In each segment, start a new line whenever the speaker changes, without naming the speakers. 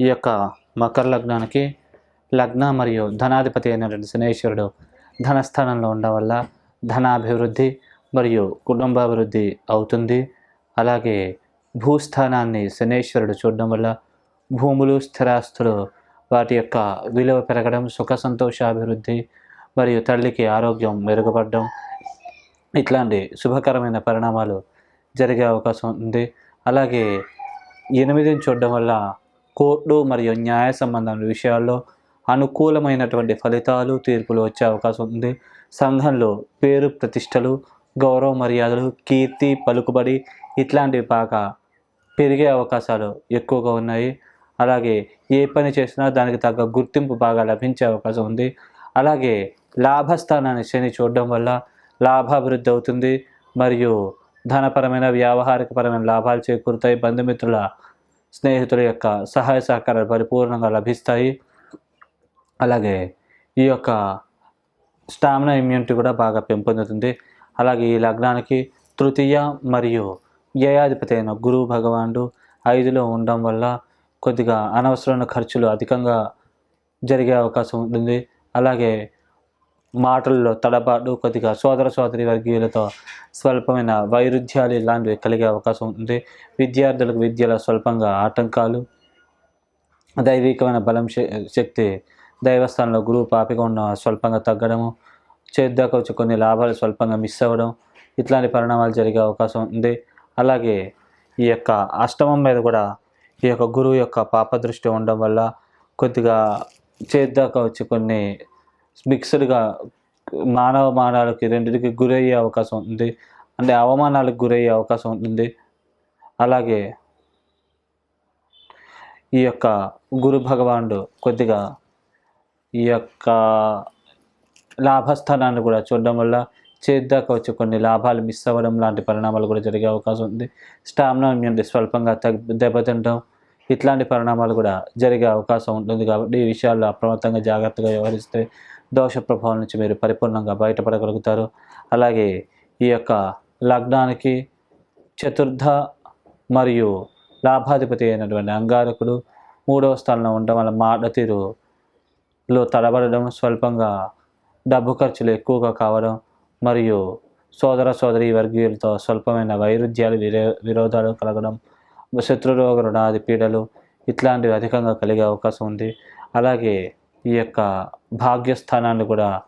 ఈ యొక్క మకర లగ్నానికి లగ్న మరియు ధనాధిపతి అయినటువంటి శనేశ్వరుడు ధనస్థానంలో ఉండడం వల్ల ధనాభివృద్ధి మరియు కుటుంబాభివృద్ధి అవుతుంది. అలాగే భూస్థానాన్ని శనేశ్వరుడు చూడడం వల్ల భూములు స్థిరాస్తులు వాటి యొక్క విలువ పెరగడం సుఖ సంతోషాభివృద్ధి మరియు తల్లికి ఆరోగ్యం మెరుగుపడడం ఇట్లాంటి శుభకరమైన పరిణామాలు జరిగే అవకాశం ఉంది. అలాగే ఎనిమిదిని చూడడం వల్ల కోర్టు మరియు న్యాయ సంబంధమైన విషయాల్లో అనుకూలమైనటువంటి ఫలితాలు తీర్పులు వచ్చే అవకాశం ఉంది. సంఘంలో పేరు ప్రతిష్టలు గౌరవ మర్యాదలు కీర్తి పలుకుబడి ఇట్లాంటివి బాగా పెరిగే అవకాశాలు ఎక్కువగా ఉన్నాయి. అలాగే ఏ పని చేసినా దానికి తగ్గ గుర్తింపు బాగా లభించే అవకాశం ఉంది. అలాగే లాభస్థానాన్ని శని చూడడం వల్ల లాభాభివృద్ధి అవుతుంది. మరియు ధనపరమైన వ్యావహారికపరమైన లాభాలు చేకూరుతాయి. బంధుమిత్రుల స్నేహితుల యొక్క సహాయ సహకారాలు పరిపూర్ణంగా లభిస్తాయి. అలాగే ఈ యొక్క స్టామినా ఇమ్యూనిటీ కూడా బాగా పెంపొందుతుంది. అలాగే ఈ లగ్నానికి తృతీయ మరియు వ్యయాధిపతి అయిన గురువు భగవానుడు ఐదులో ఉండడం వల్ల కొద్దిగా అనవసరమైన ఖర్చులు అధికంగా జరిగే అవకాశం ఉంటుంది. అలాగే మాటల్లో తడబాటు కొద్దిగా సోదర సోదరి వర్గీయులతో స్వల్పమైన వైరుధ్యాలు ఇలాంటివి కలిగే అవకాశం ఉంది. విద్యార్థులకు విద్యలో స్వల్పంగా ఆటంకాలు దైవికమైన బలం శ- శక్తి దైవస్థానంలో గురువు పాపిగా ఉన్న స్వల్పంగా తగ్గడము చేద్దాక వచ్చి కొన్ని లాభాలు స్వల్పంగా మిస్ అవ్వడం ఇట్లాంటి పరిణామాలు జరిగే అవకాశం ఉంది. అలాగే ఈ యొక్క అష్టమం మీద కూడా ఈ యొక్క గురువు యొక్క పాప దృష్టి ఉండడం వల్ల కొద్దిగా చేద్దాక వచ్చి కొన్ని మిక్స్డ్గా మానవ మానాలకి రెండింటికి గురయ్యే అవకాశం ఉంది. అంటే అవమానాలకు గురయ్యే అవకాశం ఉంటుంది అలాగే ఈ యొక్క గురు భగవానుడు కొద్దిగా ఈ యొక్క లాభస్థానాన్ని కూడా చూడడం వల్ల చేద్దాక వచ్చి కొన్ని లాభాలు మిస్ అవ్వడం లాంటి పరిణామాలు కూడా జరిగే అవకాశం ఉంది. స్టామినా ఇమ్యూనిటీ స్వల్పంగా తగ్గ దెబ్బతింటం ఇట్లాంటి పరిణామాలు కూడా జరిగే అవకాశం ఉంటుంది కాబట్టి ఈ విషయాల్లో అప్రమత్తంగా జాగ్రత్తగా వ్యవహరిస్తే దోష ప్రభావం నుంచి మీరు పరిపూర్ణంగా బయటపడగలుగుతారు. అలాగే ఈ యొక్క లగ్నానికి చతుర్థ మరియు లాభాధిపతి అయినటువంటి అంగారకుడు మూడవ స్థానంలో ఉండడం వల్ల మాట తీరులో తడబడడం స్వల్పంగా డబ్బు ఖర్చులు ఎక్కువగా కావడం మరియు సోదర సోదరి వర్గీయులతో స్వల్పమైన వైరుధ్యాలు విరో విరోధాలు కలగడం శత్రురోగ రుణాది పీడలు ఇట్లాంటివి అధికంగా కలిగే అవకాశం ఉంది. అలాగే ఈ యొక్క భాగ్యస్థానాన్ని కూడా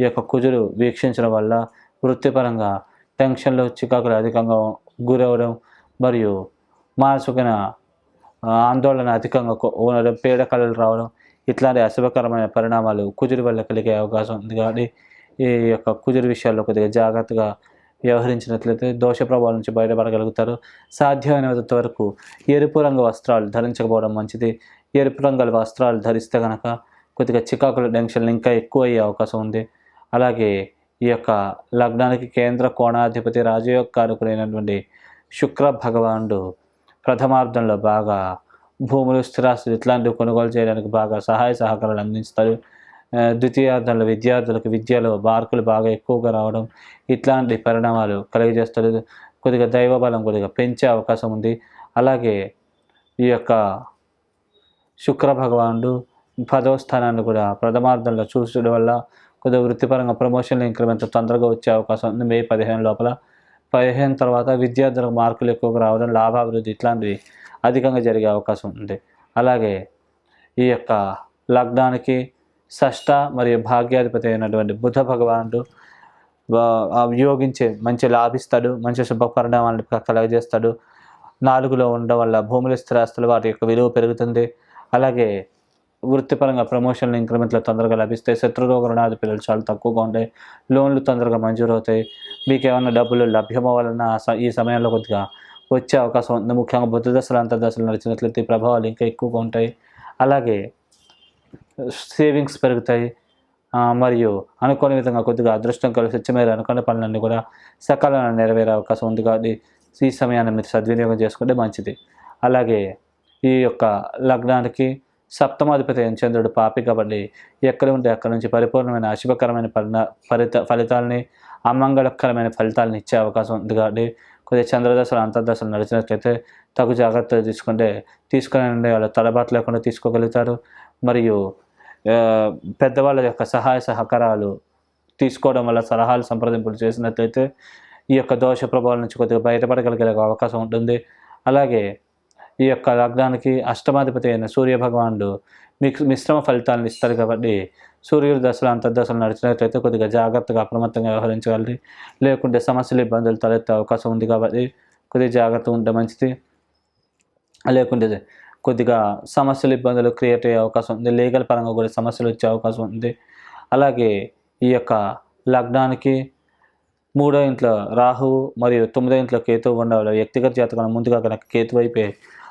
ఈ యొక్క కుజుడు వీక్షించడం వల్ల వృత్తిపరంగా టెన్షన్లు చికాకులు అధికంగా గురవడం మరియు మానసికన ఆందోళన అధికంగా ఉండడం పీడకలలు రావడం ఇట్లాంటి అశుభకరమైన పరిణామాలు కుజుడి వల్ల కలిగే అవకాశం ఉంది. కాబట్టి ఈ యొక్క కుజుడి విషయాల్లో కొద్దిగా జాగ్రత్తగా వ్యవహరించినట్లయితే దోష ప్రభావం నుంచి బయటపడగలుగుతారు. సాధ్యమైనంత వరకు ఎరుపు రంగు వస్త్రాలు ధరించకపోవడం మంచిది. ఎరుపు రంగుల వస్త్రాలు ధరిస్తే కనుక కొద్దిగా చికాకుల టెన్షన్లు ఇంకా ఎక్కువ అయ్యే అవకాశం ఉంది. అలాగే ఈ యొక్క లగ్నానికి కేంద్ర కోణాధిపతి రాజయోగకారకుడైనటువంటి శుక్ర భగవానుడు ప్రథమార్థంలో బాగా భూములు స్థిరాస్తులు ఇట్లాంటివి కొనుగోలు చేయడానికి బాగా సహాయ సహకారాలు అందిస్తారు. ద్వితీయార్థంలో విద్యార్థులకు విద్యలో మార్కులు బాగా ఎక్కువగా రావడం ఇట్లాంటి పరిణామాలు కలిగజేస్తారు. కొద్దిగా దైవబలం కొద్దిగా పెంచే అవకాశం ఉంది. అలాగే ఈ యొక్క శుక్ర భగవానుడు పదవ స్థానాన్ని కూడా ప్రథమార్థంలో చూసడం వల్ల కొద్దిగా వృత్తిపరంగా ప్రమోషన్లు ఇంక్రిమెంట్ తొందరగా వచ్చే అవకాశం ఉంది. మే పదిహేను లోపల. పదిహేను తర్వాత విద్యార్థులకు మార్కులు ఎక్కువగా రావడం లాభాభివృద్ధి ఇట్లాంటివి అధికంగా జరిగే అవకాశం ఉంది. అలాగే ఈ యొక్క లగ్నానికి షష్ట మరియు భాగ్యాధిపతి అయినటువంటి బుధ భగవానుడు వియోగించే యోగించే మంచి లాభిస్తాడు. మంచి శుభ పరిణామాలను కలగజేస్తాడు. నాలుగులో ఉండడం వల్ల భూముల స్థిరాస్తులు వాటి యొక్క విలువ పెరుగుతుంది. అలాగే వృత్తిపరంగా ప్రమోషన్లు ఇంక్రిమెంట్లు తొందరగా లభిస్తాయి. శత్రురోగ రుణాది పిల్లలు చాలా తక్కువగా ఉంటాయి లోన్లు తొందరగా మంజూరు అవుతాయి. మీకు ఏమైనా డబ్బులు లభ్యమవ్వాలన్నా ఈ సమయంలో కొద్దిగా వచ్చే అవకాశం ఉంది. ముఖ్యంగా బుద్ధ దశలు అంతర్దశలు నడిచినట్లయితే ప్రభావాలు ఇంకా ఎక్కువగా ఉంటాయి. అలాగే సేవింగ్స్ పెరుగుతాయి. మరియు అనుకోని విధంగా కొద్దిగా అదృష్టం కలిసి వచ్చి మీరు అనుకున్న పనులన్నీ కూడా సకాలంలో నెరవేరే అవకాశం ఉంది కాబట్టి ఈ సమయాన్ని మీరు సద్వినియోగం చేసుకుంటే మంచిది. అలాగే ఈ యొక్క లగ్నానికి సప్తమాధిపతి అయిన చంద్రుడు పాపి కాబట్టి ఎక్కడ ఉంటే అక్కడ నుంచి పరిపూర్ణమైన అశుభకరమైన పరిణ ఫలిత ఫలితాలని అమంగళకరమైన ఫలితాలను ఇచ్చే అవకాశం ఉంది కాబట్టి కొద్దిగా చంద్రదశలు అంతర్దశలు నడిచినట్లయితే తగు జాగ్రత్తలు తీసుకుంటే తీసుకునే వాళ్ళు తడబాటు లేకుండా తీసుకోగలుగుతారు. మరియు పెద్దవాళ్ళ యొక్క సహాయ సహకారాలు తీసుకోవడం వల్ల సలహాలు సంప్రదింపులు చేసినట్లయితే ఈ యొక్క దోష ప్రభావాల నుంచి కొద్దిగా బయటపడగలిగే అవకాశం ఉంటుంది. అలాగే ఈ యొక్క లగ్నానికి అష్టమాధిపతి అయిన సూర్య భగవానుడు మీకు మిశ్రమ ఫలితాలను ఇస్తారు కాబట్టి సూర్యుడు దశలు అంతర్దశలు నడిచినట్లయితే కొద్దిగా జాగ్రత్తగా అప్రమత్తంగా వ్యవహరించగలరు. లేకుంటే సమస్యలు ఇబ్బందులు తలెత్తే అవకాశం ఉంది కాబట్టి కొద్దిగా జాగ్రత్తగా ఉంటే మంచిది. లేకుంటే కొద్దిగా సమస్యలు ఇబ్బందులు క్రియేట్ అయ్యే అవకాశం ఉంది. లీగల్ పరంగా కూడా సమస్యలు వచ్చే అవకాశం ఉంది. అలాగే ఈ యొక్క లగ్నానికి మూడో ఇంట్లో రాహువు మరియు తొమ్మిదో ఇంట్లో కేతువు ఉండవాలి వ్యక్తిగత జాతకం ముందుగా కనుక కేతు వైపే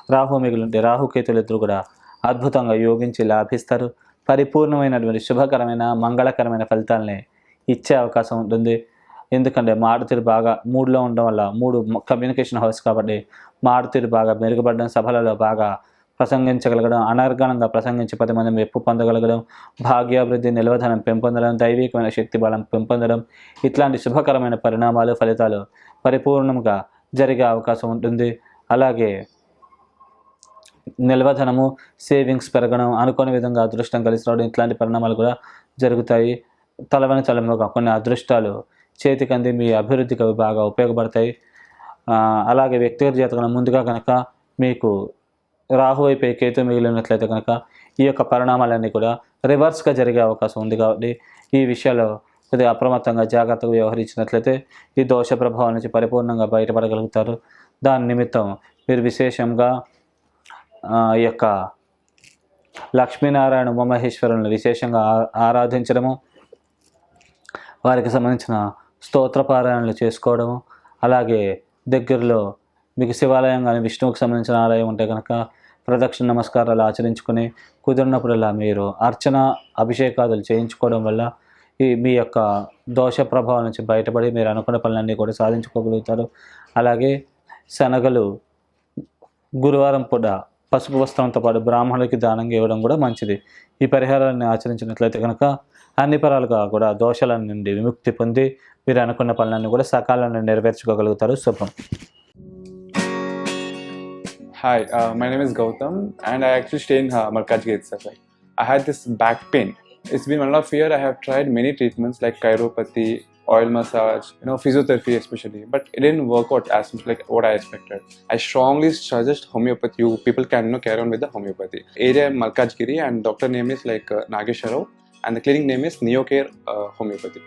రాహు మిగులుంటే రాహుకేతులు రాహు కేతులు ఇద్దరు కూడా అద్భుతంగా యోగించి లాభిస్తారు. పరిపూర్ణమైనటువంటి శుభకరమైన మంగళకరమైన ఫలితాలని ఇచ్చే అవకాశం ఉంటుంది. ఎందుకంటే మారుతీరు బాగా మూడులో ఉండడం వల్ల మూడు కమ్యూనికేషన్ హౌస్ కాబట్టి మారుతీరు బాగా మెరుగుపడడం సభలలో బాగా ప్రసంగించగలగడం అనర్గణంగా ప్రసంగించి పది మంది మెప్పు పొందగలగడం భాగ్యాభివృద్ధి నిల్వధనం పెంపొందడం దైవికమైన శక్తి బలం పెంపొందడం ఇట్లాంటి శుభకరమైన పరిణామాలు ఫలితాలు పరిపూర్ణంగా జరిగే అవకాశం ఉంటుంది. అలాగే నిల్వధనము సేవింగ్స్ పెరగడం అనుకోని విధంగా అదృష్టం కలిసి రావడం ఇట్లాంటి పరిణామాలు కూడా జరుగుతాయి. తలవని తలముగా కొన్ని అదృష్టాలు చేతికంది మీ అభివృద్ధికి అవి బాగా ఉపయోగపడతాయి. అలాగే వ్యక్తిగత జాతకం ముందుగా కనుక మీకు రాహు అయిపోయి కేతు మిగిలినట్లయితే కనుక ఈ యొక్క పరిణామాలన్నీ కూడా రివర్స్గా జరిగే అవకాశం ఉంది కాబట్టి ఈ విషయాల్లో కొద్దిగా అప్రమత్తంగా జాగ్రత్తగా వ్యవహరించినట్లయితే ఈ దోష ప్రభావం నుంచి పరిపూర్ణంగా బయటపడగలుగుతారు. దాని నిమిత్తం మీరు విశేషంగా ఈ యొక్క లక్ష్మీనారాయణ ఉమామహేశ్వరులను విశేషంగా ఆ- ఆరాధించడము వారికి సంబంధించిన స్తోత్రపారాయణలు చేసుకోవడము అలాగే దగ్గరలో మీకు శివాలయం కానీ విష్ణువుకి సంబంధించిన ఆలయం ఉంటే కనుక ప్రదక్షిణ నమస్కారాలు ఆచరించుకుని కుదిరినప్పుడల్లా మీరు అర్చన అభిషేకాదులు చేయించుకోవడం వల్ల ఈ మీ యొక్క దోష ప్రభావం నుంచి బయటపడి మీరు అనుకున్న పనులన్నీ కూడా సాధించుకోగలుగుతారు. అలాగే శనగలు గురువారం పూట పసుపు వస్త్రంతో పాటు బ్రాహ్మణుడికి దానంగా ఇవ్వడం కూడా మంచిది. ఈ పరిహారాన్ని ఆచరించినట్లయితే కనుక అన్ని పరాలుగా కూడా దోషాల నుండి విముక్తి పొంది మీరు అనుకున్న పనులన్నీ కూడా సకాలంలో నెరవేర్చుకోగలుగుతారు. శుభం.
Hi my name is Gautham and I actually stay in Markaz gate sir I had this back pain it's been one of year I have tried many treatments like chiropathy oil massage, you know, physiotherapy especially, but it didn't work out as much like what I expected. I strongly suggest homeopathy. You people can you know, carry on with the homeopathy. Area Malkajgiri, and doctor name is like uh, Nagesharov, and the clinic name is Neocare uh, Homeopathy.